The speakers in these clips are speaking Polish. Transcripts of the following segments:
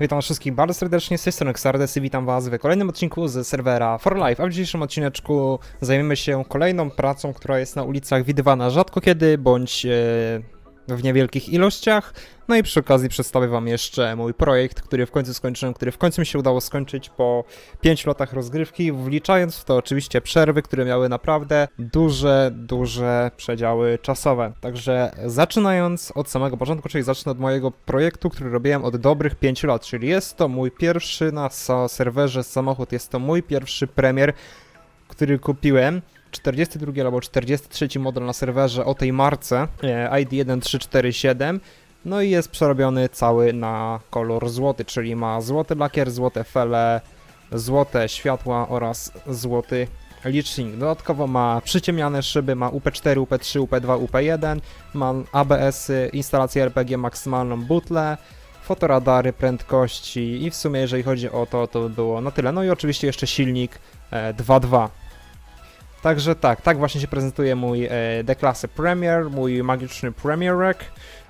Witam wszystkich bardzo serdecznie, z tej strony Xardes i witam was w kolejnym odcinku z serwera For Life, a w dzisiejszym odcineczku zajmiemy się kolejną pracą, która jest na ulicach widywana rzadko kiedy, bądź e, w niewielkich ilościach. No i przy okazji przedstawię wam jeszcze mój projekt, który w końcu skończyłem, który w końcu mi się udało skończyć po 5 latach rozgrywki, wliczając w to oczywiście przerwy, które miały naprawdę duże, duże przedziały czasowe. Także zaczynając od samego początku, czyli zacznę od mojego projektu, który robiłem od dobrych 5 lat, czyli jest to mój pierwszy na serwerze samochód, jest to mój pierwszy premier, który kupiłem. 42 albo 43 model na serwerze o tej marce e, ID1347 no i jest przerobiony cały na kolor złoty, czyli ma złoty lakier, złote fele, złote światła oraz złoty licznik. Dodatkowo ma przyciemniane szyby, ma UP4, UP3, UP2, UP1, ma ABS-y, instalację RPG maksymalną butlę, fotoradary, prędkości i w sumie jeżeli chodzi o to, to by było na tyle. No i oczywiście jeszcze silnik e, 2.2. Także tak, tak właśnie się prezentuje mój e, Premier, mój magiczny Premier Rack.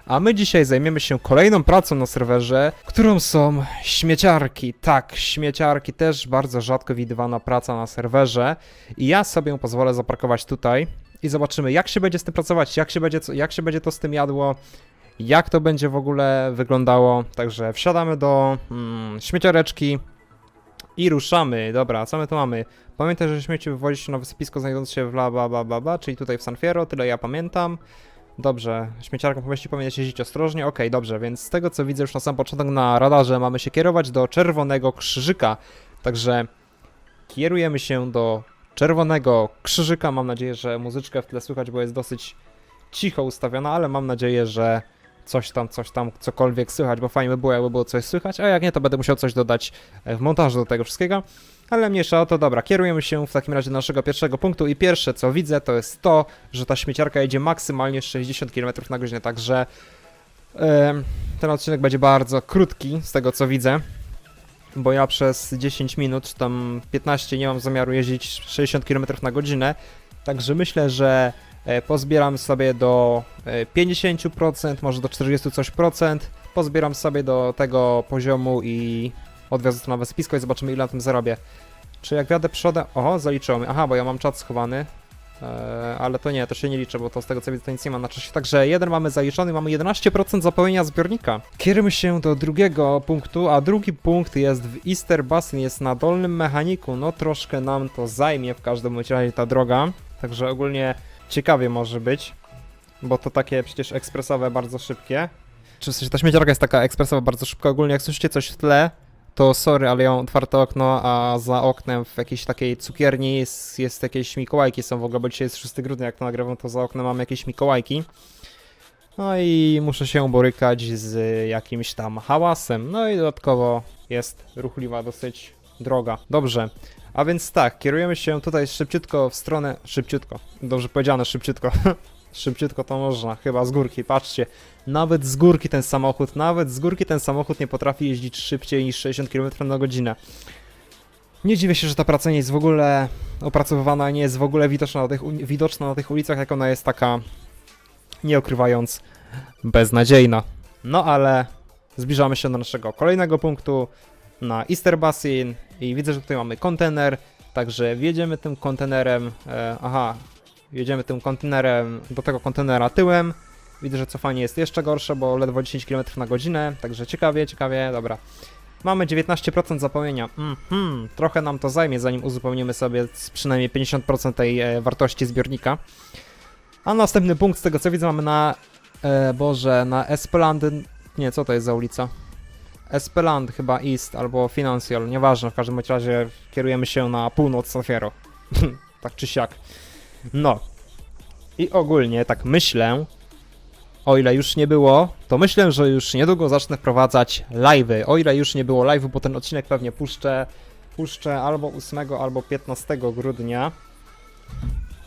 A my dzisiaj zajmiemy się kolejną pracą na serwerze, którą są śmieciarki. Tak, śmieciarki też bardzo rzadko widywana praca na serwerze. I ja sobie pozwolę zaparkować tutaj i zobaczymy, jak się będzie z tym pracować, jak się będzie, jak się będzie to z tym jadło, jak to będzie w ogóle wyglądało. Także wsiadamy do mm, śmieciareczki i ruszamy. Dobra, co my tu mamy? Pamiętaj, że śmieci wywozi się na wysypisko znajdujące się w La Ba Ba Ba Ba, czyli tutaj w San Fierro, tyle ja pamiętam. Dobrze, śmieciarką pomieści powinien jeździć ostrożnie. Okej, dobrze, więc z tego co widzę już na sam początek na radarze mamy się kierować do czerwonego krzyżyka. Także kierujemy się do czerwonego krzyżyka. Mam nadzieję, że muzyczkę w tle słychać, bo jest dosyć cicho ustawiona, ale mam nadzieję, że coś tam, coś tam, cokolwiek słychać, bo fajnie by było, jakby było coś słychać, a jak nie, to będę musiał coś dodać e, w montażu do tego wszystkiego. Ale mniejsza o to, dobra, kierujemy się w takim razie do naszego pierwszego punktu i pierwsze co widzę to jest to, że ta śmieciarka jedzie maksymalnie 60 km na godzinę, także em, ten odcinek będzie bardzo krótki z tego co widzę, bo ja przez 10 minut, tam 15 nie mam zamiaru jeździć 60 km na godzinę, także myślę, że pozbieram sobie do e, 50%, może do 40 coś procent, pozbieram sobie do tego poziomu i odwiozę to na wysypisko i zobaczymy ile na tym zarobię. Czy jak wiadę przodem... Oho, zaliczyło. Aha, bo ja mam czat schowany. Eee, ale to nie, to się nie liczy, bo to z tego co widzę to nic nie ma na czasie. Także jeden mamy zaliczony, mamy 11% zapełnienia zbiornika. Kierujemy się do drugiego punktu, a drugi punkt jest w Easter Basin, jest na dolnym mechaniku. No troszkę nam to zajmie w każdym razie ta droga. Także ogólnie ciekawie może być, bo to takie przecież ekspresowe, bardzo szybkie. Czy w sensie ta śmieciarka jest taka ekspresowa, bardzo szybka. Ogólnie jak słyszycie coś w tle, to sorry, ale ja mam otwarte okno, a za oknem w jakiejś takiej cukierni jest, jest jakieś Mikołajki są w ogóle, bo dzisiaj jest 6 grudnia, jak to nagrywam, to za oknem mam jakieś Mikołajki. No i muszę się borykać z jakimś tam hałasem. No i dodatkowo jest ruchliwa dosyć droga. Dobrze. A więc tak, kierujemy się tutaj szybciutko w stronę. Szybciutko. Dobrze powiedziane, szybciutko. szybciutko to można, chyba z górki. Patrzcie, nawet z górki ten samochód, nawet z górki ten samochód nie potrafi jeździć szybciej niż 60 km na godzinę. Nie dziwię się, że ta praca nie jest w ogóle opracowywana, nie jest w ogóle widoczna na tych, widoczna na tych ulicach, jak ona jest taka, nie ukrywając, beznadziejna. No ale zbliżamy się do naszego kolejnego punktu, na Easter Basin i widzę, że tutaj mamy kontener, także wjedziemy tym kontenerem, e, aha, wjedziemy tym kontenerem do tego kontenera tyłem, Widzę, że cofanie jest jeszcze gorsze, bo ledwo 10 km na godzinę, także ciekawie, ciekawie, dobra. Mamy 19% zapełnienia. Mhm, trochę nam to zajmie, zanim uzupełnimy sobie przynajmniej 50% tej e, wartości zbiornika. A następny punkt, z tego co widzę, mamy na, e, Boże, na Espeland, nie, co to jest za ulica? Espeland chyba East albo Financial, nieważne, w każdym razie kierujemy się na północ Safiero. tak czy siak. No. I ogólnie, tak myślę, o ile już nie było, to myślę, że już niedługo zacznę wprowadzać live'y. O ile już nie było live'u, bo ten odcinek pewnie puszczę, puszczę albo 8, albo 15 grudnia.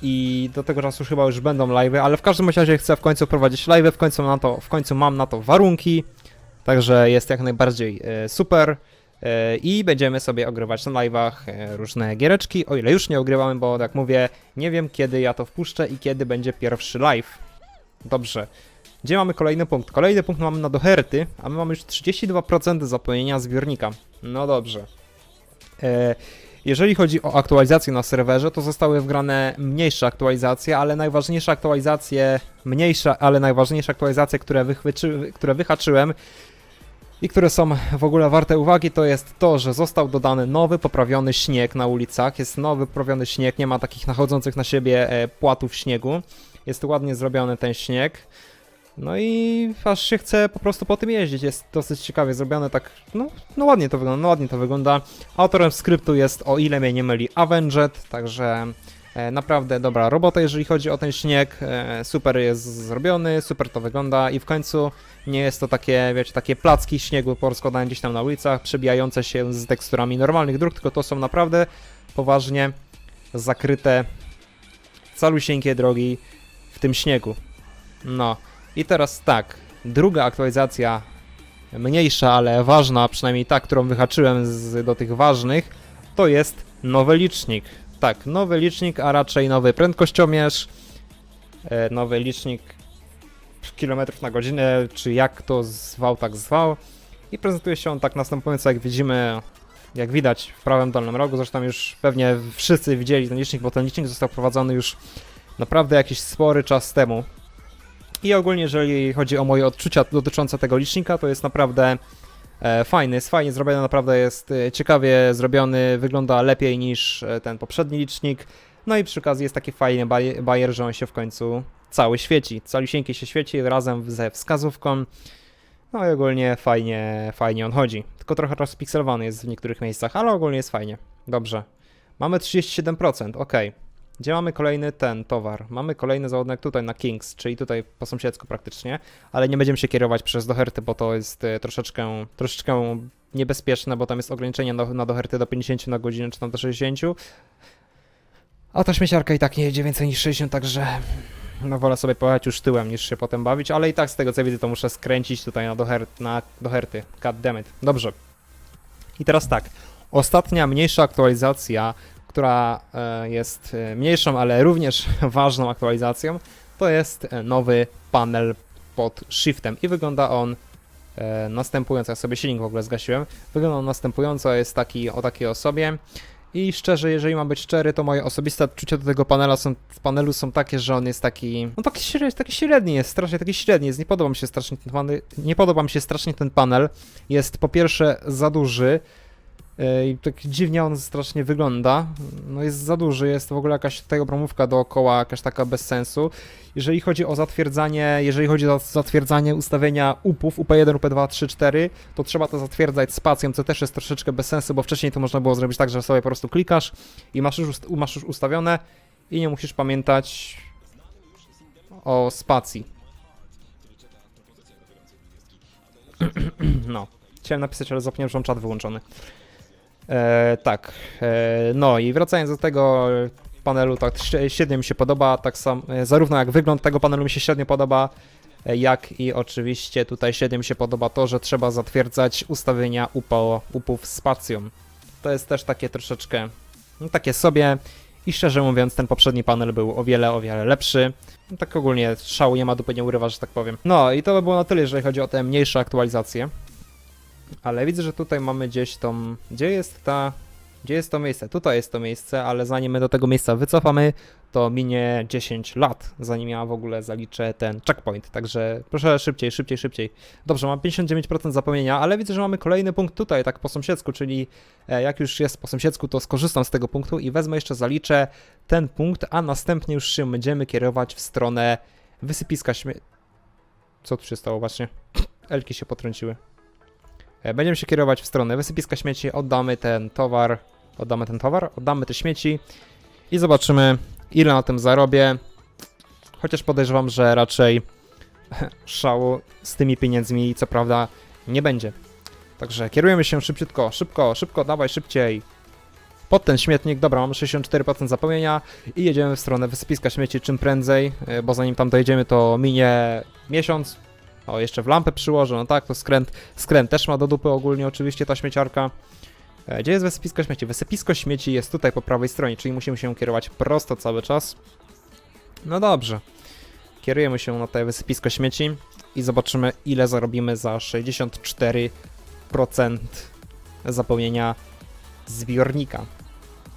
I do tego czasu chyba już będą live'y, ale w każdym razie chcę w końcu prowadzić live'y, w końcu, na to, w końcu mam na to warunki, także jest jak najbardziej e, super. E, I będziemy sobie ogrywać na live'ach e, różne giereczki, o ile już nie ogrywamy, bo jak mówię, nie wiem kiedy ja to wpuszczę i kiedy będzie pierwszy live. Dobrze. Gdzie mamy kolejny punkt? Kolejny punkt mamy na Doherty, a my mamy już 32% zapełnienia zbiornika. No dobrze. Jeżeli chodzi o aktualizacje na serwerze, to zostały wgrane mniejsze aktualizacje, ale najważniejsze aktualizacje, mniejsze, ale najważniejsze aktualizacje, które, które wyhaczyłem i które są w ogóle warte uwagi, to jest to, że został dodany nowy, poprawiony śnieg na ulicach. Jest nowy, poprawiony śnieg, nie ma takich nachodzących na siebie e, płatów śniegu. Jest ładnie zrobiony ten śnieg. No i aż się chce po prostu po tym jeździć. Jest dosyć ciekawie zrobione, tak, no, no ładnie to wygląda, no ładnie to wygląda. Autorem skryptu jest, o ile mnie nie myli, Avenged, także naprawdę dobra robota, jeżeli chodzi o ten śnieg. E, super jest zrobiony, super to wygląda i w końcu nie jest to takie, wiecie, takie placki śniegu porozkładane gdzieś tam na ulicach, przebijające się z teksturami normalnych dróg, tylko to są naprawdę poważnie zakryte calusieńkie drogi w tym śniegu. No. I teraz tak, druga aktualizacja, mniejsza, ale ważna, przynajmniej ta, którą wyhaczyłem z, do tych ważnych, to jest nowy licznik. Tak, nowy licznik, a raczej nowy prędkościomierz, e, nowy licznik kilometrów na godzinę, czy jak to zwał, tak zwał. I prezentuje się on tak następująco, jak widzimy, jak widać w prawym dolnym rogu. Zresztą już pewnie wszyscy widzieli ten licznik, bo ten licznik został prowadzony już naprawdę jakiś spory czas temu. I ogólnie, jeżeli chodzi o moje odczucia dotyczące tego licznika, to jest naprawdę fajny, jest fajnie zrobiony, naprawdę jest e, ciekawie zrobiony, wygląda lepiej niż e, ten poprzedni licznik. No i przy okazji jest taki fajny baj- bajer, że on się w końcu cały świeci, calusieńki się świeci razem ze wskazówką. No i ogólnie fajnie, fajnie on chodzi. Tylko trochę rozpikselowany jest w niektórych miejscach, ale ogólnie jest fajnie. Dobrze. Mamy 37%, ok. Gdzie mamy kolejny ten towar? Mamy kolejny załadunek tutaj na Kings, czyli tutaj po sąsiedzku praktycznie, ale nie będziemy się kierować przez Doherty, bo to jest e, troszeczkę, troszeczkę niebezpieczne, bo tam jest ograniczenie na, na Doherty do 50 na godzinę, czy tam do 60. A ta śmieciarka i tak nie jedzie więcej niż 60, także no wolę sobie pojechać już tyłem niż się potem bawić, ale i tak z tego co widzę to muszę skręcić tutaj na, doher na Doherty. God damn it. Dobrze. I teraz tak. Ostatnia mniejsza aktualizacja, która e, jest e, mniejszą, ale również ważną aktualizacją, to jest e, nowy panel pod shiftem i wygląda on następująco. Ja sobie silnik w ogóle zgasiłem. Wygląda on następująco, jest taki o takiej osobie. I szczerze, jeżeli mam być szczery, to moje osobiste odczucia do tego panela są, panelu są takie, że on jest taki, no taki, średni, taki średni jest, strasznie taki średni jest, nie podoba mi się strasznie ten panel, nie podoba mi się strasznie ten panel, jest po pierwsze za duży, i tak dziwnie on strasznie wygląda, no jest za duży, jest w ogóle jakaś tutaj obromówka dookoła, jakaś taka bez sensu. Jeżeli chodzi o zatwierdzanie, jeżeli chodzi o zatwierdzanie ustawienia upów, UP1, UP2, 3, 4, to trzeba to zatwierdzać spacją, co też jest troszeczkę bez sensu, bo wcześniej to można było zrobić tak, że sobie po prostu klikasz i masz już, masz już ustawione i nie musisz pamiętać o spacji. No, chciałem napisać, ale zapomniałem, że mam czat wyłączony. E, tak, e, no i wracając do tego panelu, tak średnio mi się podoba, tak sam, e, zarówno jak wygląd tego panelu mi się średnio podoba, e, jak i oczywiście tutaj średnio mi się podoba to, że trzeba zatwierdzać ustawienia UPO, upów spacją. To jest też takie troszeczkę, no takie sobie i szczerze mówiąc ten poprzedni panel był o wiele, o wiele lepszy. No, tak ogólnie szału nie ma, dupy nie urywa, że tak powiem. No i to by było na tyle, jeżeli chodzi o te mniejsze aktualizacje. Ale widzę, że tutaj mamy gdzieś tą... Gdzie jest ta... Gdzie jest to miejsce? Tutaj jest to miejsce, ale zanim my do tego miejsca wycofamy, to minie 10 lat, zanim ja w ogóle zaliczę ten checkpoint. Także proszę szybciej, szybciej, szybciej. Dobrze, mam 59% zapełnienia, ale widzę, że mamy kolejny punkt tutaj, tak po sąsiedzku, czyli e, jak już jest po sąsiedzku, to skorzystam z tego punktu i wezmę jeszcze, zaliczę ten punkt, a następnie już się będziemy kierować w stronę wysypiska śmie... Co tu się stało właśnie? Elki się potrąciły. E, Będziemy się kierować w stronę wysypiska śmieci, oddamy ten towar, oddamy ten towar, oddamy te śmieci i zobaczymy ile na tym zarobię. Chociaż podejrzewam, że raczej szału z tymi pieniędzmi co prawda nie będzie. Także kierujemy się szybciutko, szybko, szybko, dawaj szybciej. Pod ten śmietnik, dobra, mamy 64% zapełnienia i jedziemy w stronę wysypiska śmieci czym prędzej, e, bo zanim tam dojedziemy to minie miesiąc. O, jeszcze w lampę przyłożę, no tak, to skręt, skręt też ma do dupy ogólnie oczywiście ta śmieciarka. E, Gdzie jest wysypisko śmieci? Wysypisko śmieci jest tutaj po prawej stronie, czyli musimy się kierować prosto cały czas. No dobrze. kierujemy się na te wysypisko śmieci i zobaczymy ile zarobimy za 64% zapełnienia zbiornika.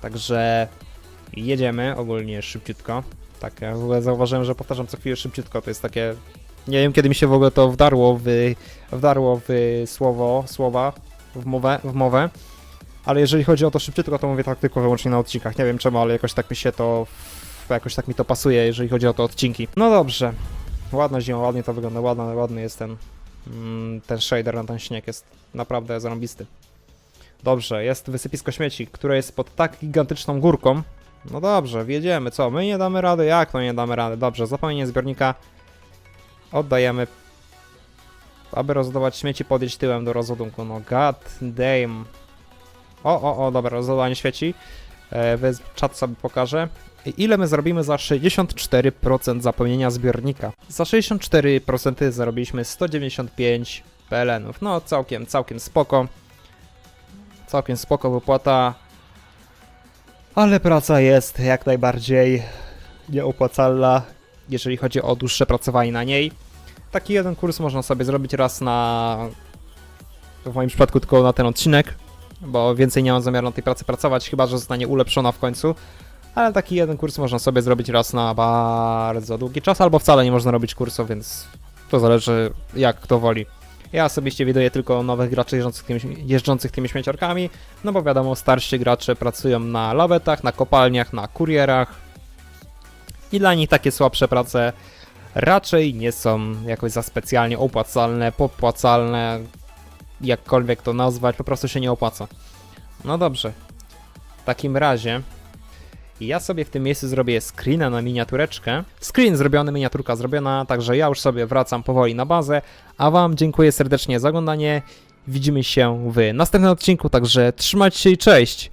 Także jedziemy ogólnie szybciutko. Tak, ja w ogóle zauważyłem, że powtarzam co chwilę szybciutko, to jest takie... Nie wiem kiedy mi się w ogóle to wdarło w, wdarło w słowo, słowa, w mowę, w mowę. Ale jeżeli chodzi o to szybciutko, to mówię tak tylko wyłącznie na odcinkach. Nie wiem czemu, ale jakoś tak mi się to... Jakoś tak mi to pasuje, jeżeli chodzi o to odcinki. No dobrze. Ładna zima, ładnie to wygląda, ładny, ładny jest ten... mm, Ten shader na ten śnieg jest naprawdę zarąbisty. Dobrze, jest wysypisko śmieci, które jest pod tak gigantyczną górką. No dobrze, wjedziemy, co? My nie damy rady? Jak to nie damy rady? Dobrze, zapełnienie zbiornika oddajemy, aby rozładować śmieci, podjeść tyłem do rozładunku. No god damn. O, o, o, dobra, rozładowanie świeci. E, czat sobie pokażę. Ile my zrobimy za 64% zapełnienia zbiornika? Za 64% zarobiliśmy 195 PLN-ów. No całkiem, całkiem spoko. Całkiem spoko wypłata. Ale praca jest jak najbardziej nieopłacalna, jeżeli chodzi o dłuższe pracowanie na niej. Taki jeden kurs można sobie zrobić raz na. W moim przypadku tylko na ten odcinek, bo więcej nie mam zamiaru na tej pracy pracować, chyba że zostanie ulepszona w końcu. Ale taki jeden kurs można sobie zrobić raz na bardzo długi czas, albo wcale nie można robić kursu, więc to zależy jak kto woli. Ja osobiście widuję tylko nowych graczy jeżdżących tymi, jeżdżących tymi śmieciarkami, no bo wiadomo, starsi gracze pracują na lawetach, na kopalniach, na kurierach i dla nich takie słabsze prace raczej nie są jakoś za specjalnie opłacalne, popłacalne, jakkolwiek to nazwać, po prostu się nie opłaca. No dobrze, w takim razie ja sobie w tym miejscu zrobię screena na miniatureczkę. Screen zrobiony, miniaturka zrobiona, także ja już sobie wracam powoli na bazę, a wam dziękuję serdecznie za oglądanie. Widzimy się w następnym odcinku, także trzymajcie się i cześć!